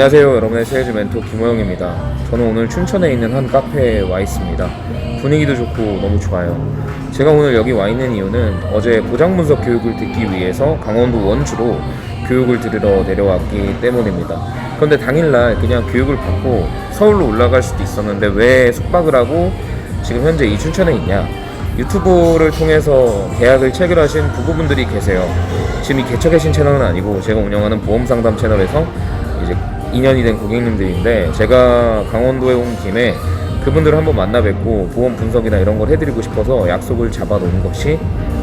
안녕하세요. 여러분의 세일즈 멘토 김호영입니다. 저는 오늘 춘천에 있는 한 카페에 와 있습니다. 분위기도 좋고 너무 좋아요. 제가 오늘 여기 와 있는 이유는 어제 보장 분석 교육을 듣기 위해서 강원도 원주로 교육을 들으러 내려왔기 때문입니다. 그런데 당일날 그냥 교육을 받고 서울로 올라갈 수도 있었는데 왜 숙박을 하고 지금 현재 이 춘천에 있냐? 유튜브를 통해서 계약을 체결하신 부부분들이 계세요. 지금 이 개척해신 채널은 아니고 제가 운영하는 보험 상담 채널에서 이제 2년이 된 고객님들인데 제가 강원도에 온 김에 그분들을 한번 만나 뵙고 보험 분석이나 이런 걸 해드리고 싶어서 약속을 잡아 놓은 것이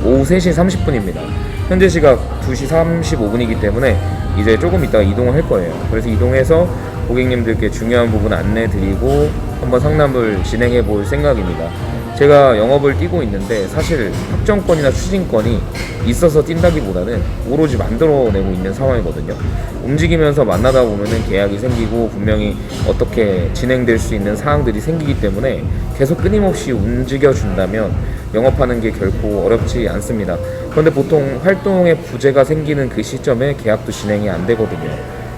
오후 3시 30분입니다. 현재 시각 2시 35분이기 때문에 이제 조금 이따 이동을 할 거예요. 그래서 이동해서 고객님들께 중요한 부분 안내 드리고 한번 상담을 진행해 볼 생각입니다. 제가 영업을 뛰고 있는데 사실 확정권이나 추진권이 있어서 뛴다기보다는 오로지 만들어내고 있는 상황이거든요. 움직이면서 만나다 보면은 계약이 생기고 분명히 어떻게 진행될 수 있는 사항들이 생기기 때문에 계속 끊임없이 움직여 준다면 영업하는 게 결코 어렵지 않습니다. 그런데 보통 활동에 부재가 생기는 그 시점에 계약도 진행이 안 되거든요.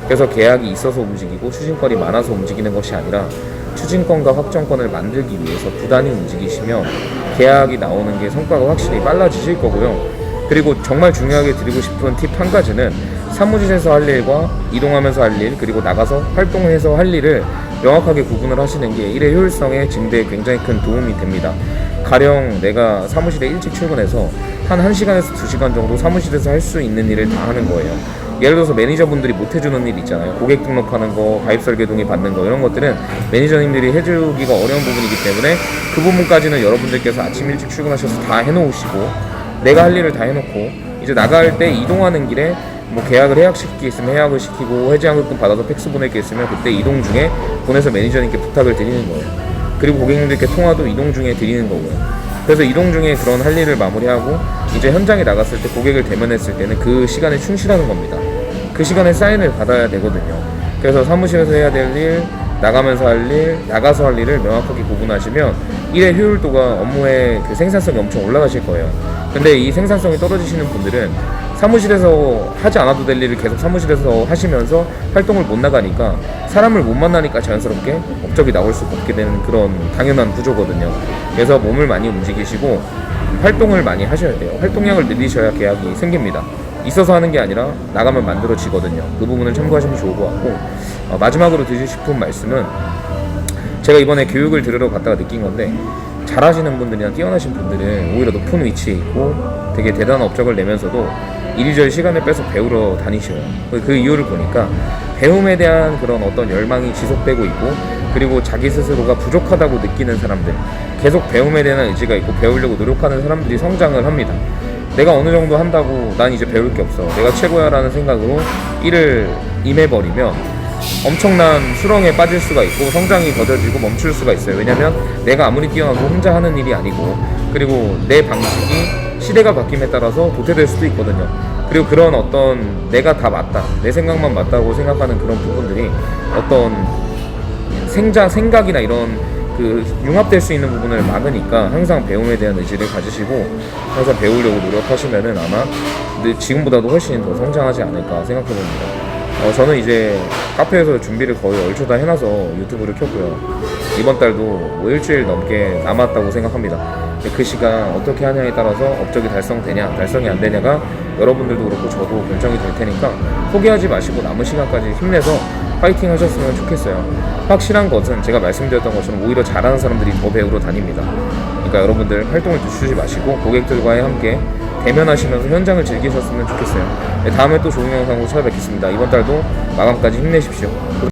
그래서 계약이 있어서 움직이고 추진권이 많아서 움직이는 것이 아니라 추진권과 확정권을 만들기 위해서 부단히 움직이시면 계약이 나오는 게 성과가 확실히 빨라지실 거고요. 그리고 정말 중요하게 드리고 싶은 팁 한 가지는 사무실에서 할 일과 이동하면서 할 일, 그리고 나가서 활동해서 할 일을 명확하게 구분을 하시는 게 일의 효율성에 증대에 굉장히 큰 도움이 됩니다. 가령 내가 사무실에 일찍 출근해서 한 1시간에서 2시간 정도 사무실에서 할 수 있는 일을 다 하는 거예요. 예를 들어서 매니저분들이 못 해주는 일 있잖아요. 고객 등록하는 거, 가입 설계 동의 받는 거 이런 것들은 매니저님들이 해주기가 어려운 부분이기 때문에 그 부분까지는 여러분들께서 아침 일찍 출근하셔서 다 해놓으시고 내가 할 일을 다 해놓고 이제 나갈 때 이동하는 길에 뭐 계약을 해약시킬 게 있으면 해약을 시키고 해지환급금 받아서 팩스 보낼 게 있으면 그때 이동 중에 보내서 매니저님께 부탁을 드리는 거예요. 그리고 고객님들께 통화도 이동 중에 드리는 거고요. 그래서 이동 중에 그런 할 일을 마무리하고 이제 현장에 나갔을 때 고객을 대면했을 때는 그 시간에 충실하는 겁니다. 그 시간에 사인을 받아야 되거든요. 그래서 사무실에서 해야 될 일, 나가면서 할 일, 나가서 할 일을 명확하게 구분하시면 일의 효율도가 업무의 그 생산성이 엄청 올라가실 거예요. 근데 이 생산성이 떨어지시는 분들은 사무실에서 하지 않아도 될 일을 계속 사무실에서 하시면서 활동을 못 나가니까 사람을 못 만나니까 자연스럽게 업적이 나올 수가 없게 되는 그런 당연한 구조거든요. 그래서 몸을 많이 움직이시고 활동을 많이 하셔야 돼요. 활동량을 늘리셔야 계약이 생깁니다. 있어서 하는 게 아니라 나가면 만들어지거든요. 그 부분을 참고하시면 좋을 것 같고 어, 마지막으로 드리고 싶은 말씀은 제가 이번에 교육을 들으러 갔다가 느낀 건데 잘하시는 분들이나 뛰어나신 분들은 오히려 높은 위치에 있고 되게 대단한 업적을 내면서도 이리저리 시간을 빼서 배우러 다니셔요. 그- 그 이유를 보니까 배움에 대한 그런 어떤 열망이 지속되고 있고 그리고 자기 스스로가 부족하다고 느끼는 사람들 계속 배움에 대한 의지가 있고 배우려고 노력하는 사람들이 성장을 합니다. 내가 어느 정도 한다고 난 이제 배울 게 없어. 내가 최고야라는 생각으로 일을 임해버리면 엄청난 수렁에 빠질 수가 있고 성장이 더뎌지고 멈출 수가 있어요. 왜냐면 내가 아무리 뛰어나도 혼자 하는 일이 아니고 그리고 내 방식이 시대가 바뀜에 따라서 도태될 수도 있거든요. 그리고 그런 어떤 내가 다 맞다, 내 생각만 맞다고 생각하는 그런 부분들이 어떤 생자 생각이나 이런 그 융합될 수 있는 부분을 막으니까 항상 배움에 대한 의지를 가지시고 항상 배우려고 노력하시면은 아마 지금보다도 훨씬 더 성장하지 않을까 생각해 봅니다. 어, 저는 이제 카페에서 준비를 거의 얼추 다 해놔서 유튜브를 켰고요. 이번 달도 뭐 일주일 넘게 남았다고 생각합니다. 그 시간 어떻게 하냐에 따라서 업적이 달성되냐, 달성이 안 되냐가 여러분들도 그렇고 저도 결정이 될 테니까 포기하지 마시고 남은 시간까지 힘내서 파이팅 하셨으면 좋겠어요. 확실한 것은 제가 말씀드렸던 것처럼 오히려 잘하는 사람들이 더 배우러 다닙니다. 그러니까 여러분들 활동을 늦추지 마시고 고객들과의 함께 대면하시면서 현장을 즐기셨으면 좋겠어요. 네, 다음에 또 좋은 영상으로 찾아뵙겠습니다. 이번 달도 마감까지 힘내십시오.